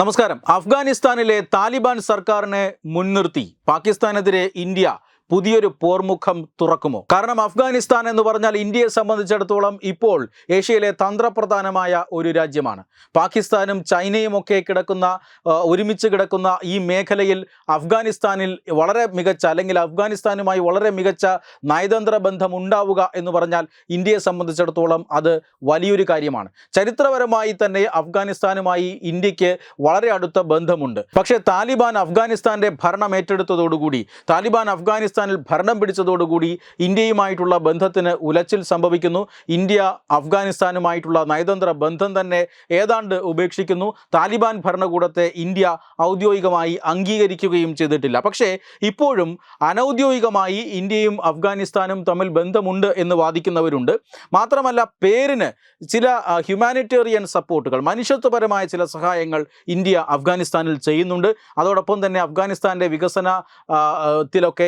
നമസ്കാരം. അഫ്ഗാനിസ്ഥാനിലെ താലിബാൻ സർക്കാരിനെ മുൻനിർത്തി. പാകിസ്ഥാനെതിരെ ഇന്ത്യ പുതിയൊരു പോർമുഖം തുറക്കുമോ? കാരണം അഫ്ഗാനിസ്ഥാൻ എന്ന് പറഞ്ഞാൽ ഇന്ത്യയെ സംബന്ധിച്ചിടത്തോളം ഇപ്പോൾ ഏഷ്യയിലെ തന്ത്രപ്രധാനമായ ഒരു രാജ്യമാണ്. പാകിസ്ഥാനും ചൈനയും ഒക്കെ കിടക്കുന്ന ഒരുമിച്ച് കിടക്കുന്ന ഈ മേഖലയിൽ അഫ്ഗാനിസ്ഥാനിൽ വളരെ മികച്ച അല്ലെങ്കിൽ അഫ്ഗാനിസ്ഥാനുമായി വളരെ മികച്ച നയതന്ത്ര ബന്ധം ഉണ്ടാവുക എന്ന് പറഞ്ഞാൽ ഇന്ത്യയെ സംബന്ധിച്ചിടത്തോളം അത് വലിയൊരു കാര്യമാണ്. ചരിത്രപരമായി തന്നെ അഫ്ഗാനിസ്ഥാനുമായി ഇന്ത്യയ്ക്ക് വളരെ അടുത്ത ബന്ധമുണ്ട്. പക്ഷേ താലിബാൻ അഫ്ഗാനിസ്ഥാന്റെ ഭരണം ഏറ്റെടുത്തതോടുകൂടി താലിബാൻ അഫ്ഗാനിസ്ഥാനിൽ ഭരണം പിടിച്ചതോടുകൂടി ഇന്ത്യയുമായിട്ടുള്ള ബന്ധത്തിന് ഉലച്ചിൽ സംഭവിക്കുന്നു. ഇന്ത്യ അഫ്ഗാനിസ്ഥാനുമായിട്ടുള്ള നയതന്ത്ര ബന്ധം തന്നെ ഏതാണ്ട് ഉപേക്ഷിക്കുന്നു. താലിബാൻ ഭരണകൂടത്തെ ഇന്ത്യ ഔദ്യോഗികമായി അംഗീകരിക്കുകയും ചെയ്തിട്ടില്ല. പക്ഷേ ഇപ്പോഴും അനൗദ്യോഗികമായി ഇന്ത്യയും അഫ്ഗാനിസ്ഥാനും തമ്മിൽ ബന്ധമുണ്ട് എന്ന് വാദിക്കുന്നവരുണ്ട്. മാത്രമല്ല പേരിന് ചില ഹ്യൂമാനിറ്റേറിയൻ സപ്പോർട്ടുകൾ മനുഷ്യത്വപരമായ ചില സഹായങ്ങൾ ഇന്ത്യ അഫ്ഗാനിസ്ഥാനിൽ ചെയ്യുന്നുണ്ട്. അതോടൊപ്പം തന്നെ അഫ്ഗാനിസ്ഥാന്റെ വികസനത്തിലൊക്കെ ത്തിലൊക്കെ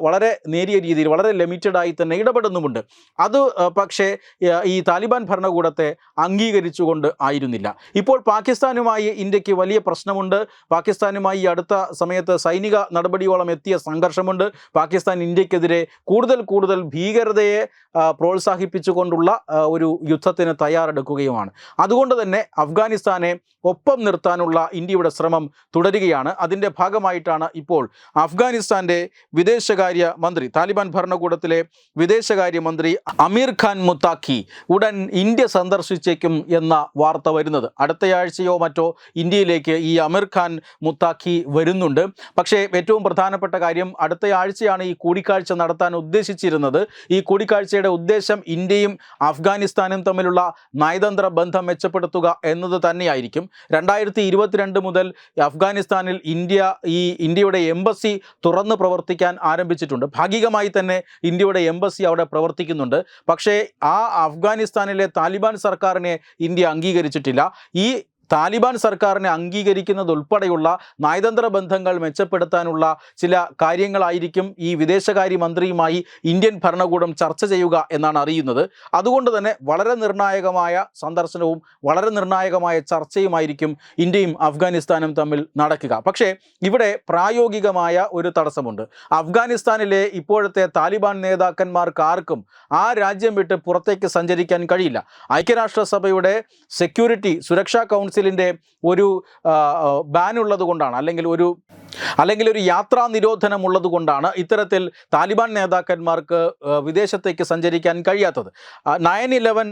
വളരെ നേരിയ രീതിയിൽ വളരെ ലിമിറ്റഡ് ആയി തന്നെ ഇടപെടുന്നുമുണ്ട്. അത് പക്ഷേ ഈ താലിബാൻ ഭരണകൂടത്തെ അംഗീകരിച്ചുകൊണ്ട് ആയിരുന്നില്ല. ഇപ്പോൾ പാകിസ്ഥാനുമായി ഇന്ത്യയ്ക്ക് വലിയ പ്രശ്നമുണ്ട്. പാകിസ്ഥാനുമായി അടുത്ത സമയത്ത് സൈനിക നടപടിയോളം എത്തിയ സംഘർഷമുണ്ട്. പാകിസ്ഥാൻ ഇന്ത്യക്കെതിരെ കൂടുതൽ കൂടുതൽ ഭീകരതയെ പ്രോത്സാഹിപ്പിച്ചുകൊണ്ടുള്ള ഒരു യുദ്ധത്തിന് തയ്യാറെടുക്കുകയുമാണ്. അതുകൊണ്ട് തന്നെ അഫ്ഗാനിസ്ഥാനെ ഒപ്പം നിർത്താനുള്ള ഇന്ത്യയുടെ ശ്രമം തുടരുകയാണ്. അതിന്റെ ഭാഗമായിട്ടാണ് ഇപ്പോൾ അഫ്ഗാനിസ്ഥാന്റെ വിദേശകാര്യ മന്ത്രി താലിബാൻ ഭരണകൂടത്തിലെ വിദേശകാര്യമന്ത്രി അമീർ ഖാൻ മുത്താഖി ഉടൻ ഇന്ത്യ സന്ദർശിച്ചേക്കും എന്ന വാർത്ത വരുന്നത്. അടുത്തയാഴ്ചയോ മറ്റോ ഇന്ത്യയിലേക്ക് ഈ അമീർ ഖാൻ മുത്താഖി വരുന്നുണ്ട്. പക്ഷേ ഏറ്റവും പ്രധാനപ്പെട്ട കാര്യം അടുത്തയാഴ്ചയാണ് ഈ കൂടിക്കാഴ്ച നടത്താൻ ഉദ്ദേശിച്ചിരുന്നത്. ഈ കൂടിക്കാഴ്ചയുടെ ഉദ്ദേശം ഇന്ത്യയും അഫ്ഗാനിസ്ഥാനും തമ്മിലുള്ള നയതന്ത്ര ബന്ധം മെച്ചപ്പെടുത്തുക എന്നത് തന്നെയായിരിക്കും. രണ്ടായിരത്തി ഇരുപത്തിരണ്ട് മുതൽ അഫ്ഗാനിസ്ഥാനിൽ ഇന്ത്യ ഈ ഇന്ത്യയുടെ എംബസി തുറന്ന് പ്രവർത്തിക്കാൻ ആരംഭിച്ചിട്ടുണ്ട് ഭാഗികമായി തന്നെ ഇന്ത്യയുടെ എംബസി അവിടെ പ്രവർത്തിക്കുന്നുണ്ട്. പക്ഷേ ആ അഫ്ഗാനിസ്ഥാനിലെ താലിബാൻ സർക്കാരിനെ ഇന്ത്യ അംഗീകരിച്ചിട്ടില്ല. ഈ താലിബാൻ സർക്കാരിനെ അംഗീകരിക്കുന്നതുൾപ്പെടെയുള്ള നയതന്ത്ര ബന്ധങ്ങൾ മെച്ചപ്പെടുത്താനുള്ള ചില കാര്യങ്ങളായിരിക്കും ഈ വിദേശകാര്യ മന്ത്രിയുമായി ഇന്ത്യൻ ഭരണകൂടം ചർച്ച ചെയ്യുക എന്നാണ് അറിയുന്നത്. അതുകൊണ്ട് തന്നെ വളരെ നിർണായകമായ സന്ദർശനവും വളരെ നിർണായകമായ ചർച്ചയുമായിരിക്കും ഇന്ത്യയും അഫ്ഗാനിസ്ഥാനും തമ്മിൽ നടക്കുക. പക്ഷേ ഇവിടെ പ്രായോഗികമായ ഒരു തടസ്സമുണ്ട്. അഫ്ഗാനിസ്ഥാനിലെ ഇപ്പോഴത്തെ താലിബാൻ നേതാക്കന്മാർക്ക് ആർക്കും ആ രാജ്യം വിട്ട് പുറത്തേക്ക് സഞ്ചരിക്കാൻ കഴിയില്ല. ഐക്യരാഷ്ട്രസഭയുടെ സെക്യൂരിറ്റി സുരക്ഷാ കൗൺസിലിന്റെ ഒരു ബാൻ ഉള്ളത് കൊണ്ടാണ് അല്ലെങ്കിൽ ഒരു അല്ലെങ്കിൽ ഒരു യാത്രാ നിരോധനം ഉള്ളത് കൊണ്ടാണ് ഇത്തരത്തിൽ താലിബാൻ നേതാക്കന്മാർക്ക് വിദേശത്തേക്ക് സഞ്ചരിക്കാൻ കഴിയാത്തത്. നയൻ ഇലവൻ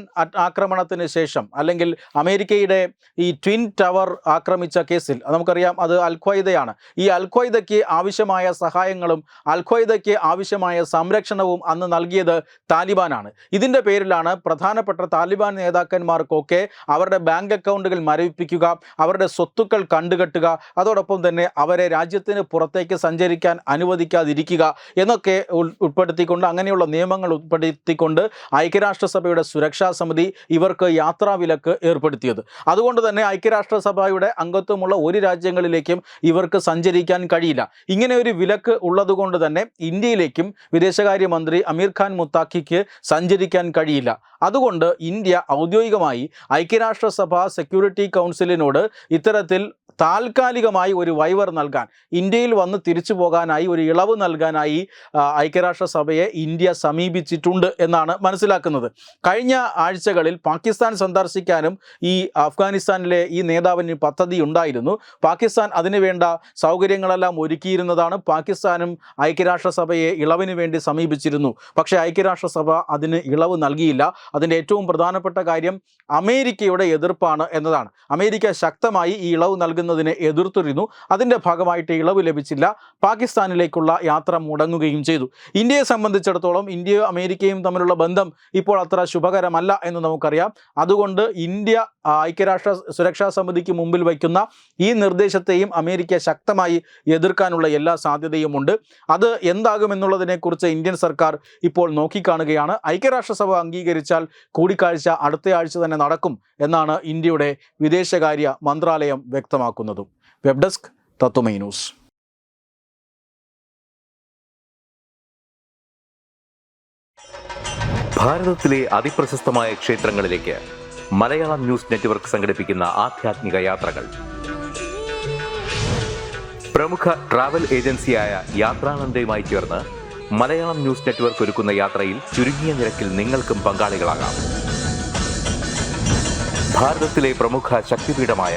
ആക്രമണത്തിന് ശേഷം അല്ലെങ്കിൽ അമേരിക്കയുടെ ഈ ട്വിൻ ടവർ ആക്രമിച്ച കേസിൽ നമുക്കറിയാം അത് അൽഖ്വയ്ദയാണ് ഈ അൽഖ്വയ്ദയ്ക്ക് ആവശ്യമായ സഹായങ്ങളും അൽഖ്വയ്ദയ്ക്ക് ആവശ്യമായ സംരക്ഷണവും അന്ന് നൽകിയത് താലിബാനാണ്. ഇതിന്റെ പേരിലാണ് പ്രധാനപ്പെട്ട താലിബാൻ നേതാക്കന്മാർക്കൊക്കെ അവരുടെ ബാങ്ക് അക്കൗണ്ടുകൾ മരവിപ്പിക്കുക അവരുടെ സ്വത്തുക്കൾ കണ്ടുകെട്ടുക അതോടൊപ്പം തന്നെ അവരെ രാജ്യത്തിന് പുറത്തേക്ക് സഞ്ചരിക്കാൻ അനുവദിക്കാതിരിക്കുക എന്നൊക്കെ ഉൾ- ഉൾപ്പെടുത്തിക്കൊണ്ട് അങ്ങനെയുള്ള നിയമങ്ങൾ ഉൾപ്പെടുത്തിക്കൊണ്ട് ഐക്യരാഷ്ട്രസഭയുടെ സുരക്ഷാ സമിതി ഇവർക്ക് യാത്രാവിലക്ക് ഏർപ്പെടുത്തിയത്. അതുകൊണ്ട് തന്നെ ഐക്യരാഷ്ട്രസഭയുടെ അംഗത്വമുള്ള ഒരു രാജ്യങ്ങളിലേക്കും ഇവർക്ക് സഞ്ചരിക്കാൻ കഴിയില്ല. ഇങ്ങനെ ഒരു വിലക്ക് ഉള്ളതുകൊണ്ട് തന്നെ ഇന്ത്യയിലേക്കും വിദേശകാര്യമന്ത്രി അമീർ ഖാൻ മുത്താഖിക്ക് സഞ്ചരിക്കാൻ കഴിയില്ല. അതുകൊണ്ട് ഇന്ത്യ ഔദ്യോഗികമായി ഐക്യരാഷ്ട്രസഭ സെക്യൂരിറ്റി കൗൺസിലിനോട് ഇത്തരത്തിൽ താൽക്കാലികമായി ഒരു വൈവർ നൽകാൻ ഇന്ത്യയിൽ വന്ന് തിരിച്ചു പോകാനായി ഒരു ഇളവ് നൽകാനായി ഐക്യരാഷ്ട്രസഭയെ ഇന്ത്യ സമീപിച്ചിട്ടുണ്ട് എന്നാണ് മനസ്സിലാക്കുന്നത്. കഴിഞ്ഞ ആഴ്ചകളിൽ പാകിസ്ഥാൻ സന്ദർശിക്കാനും ഈ അഫ്ഗാനിസ്ഥാനിലെ ഈ നേതാവിന് പദ്ധതി ഉണ്ടായിരുന്നു. പാകിസ്ഥാൻ അതിനുവേണ്ട സൗകര്യങ്ങളെല്ലാം ഒരുക്കിയിരുന്നതാണ്. പാകിസ്ഥാനും ഐക്യരാഷ്ട്രസഭയെ ഇളവിന് വേണ്ടി സമീപിച്ചിരുന്നു. പക്ഷേ ഐക്യരാഷ്ട്രസഭ അതിന് ഇളവ് നൽകിയില്ല. അതിന്റെ ഏറ്റവും പ്രധാനപ്പെട്ട കാര്യം അമേരിക്കയുടെ എതിർപ്പാണ് എന്നതാണ്. അമേരിക്ക ശക്തമായി ഈ ഇളവ് നൽകുന്നതിനെ എതിർത്തിരുന്നു. അതിന്റെ ഭാഗമായിട്ട് ഇളവ് ലഭിച്ചില്ല. പാകിസ്ഥാനിലേക്കുള്ള യാത്ര മുടങ്ങുകയും ചെയ്തു. ഇന്ത്യയെ സംബന്ധിച്ചിടത്തോളം ഇന്ത്യയും അമേരിക്കയും തമ്മിലുള്ള ബന്ധം ഇപ്പോൾ അത്ര ശുഭകരമല്ല എന്ന് നമുക്കറിയാം. അതുകൊണ്ട് ഇന്ത്യ ഐക്യരാഷ്ട്ര സുരക്ഷാ സമിതിക്ക് മുമ്പിൽ വയ്ക്കുന്ന ഈ നിർദ്ദേശത്തെയും അമേരിക്ക ശക്തമായി എതിർക്കാനുള്ള എല്ലാ സാധ്യതയുമുണ്ട്. അത് എന്താകുമെന്നുള്ളതിനെക്കുറിച്ച് ഇന്ത്യൻ സർക്കാർ ഇപ്പോൾ നോക്കിക്കാണുകയാണ്. ഐക്യരാഷ്ട്രസഭ അംഗീകരിച്ചാൽ കൂടിക്കാഴ്ച അടുത്ത ആഴ്ച തന്നെ നടക്കും എന്നാണ് ഇന്ത്യയുടെ വിദേശകാര്യ മന്ത്രാലയം വ്യക്തമാക്കുന്നതും. Web desk Tatwamayi news. അതിപ്രശസ്തമായ Malayalam news network സംഘടിപ്പിക്കുന്ന യാത്രകൾ. പ്രമുഖ ഏജൻസിയായ മലയാളം ന്യൂസ് നെറ്റ്വർക്ക് ഒരുക്കുന്ന യാത്രയിൽ ചുരുങ്ങിയ നിരക്കിൽ പങ്കാളികളാകാം. പ്രമുഖ ശക്തിപീഠമായ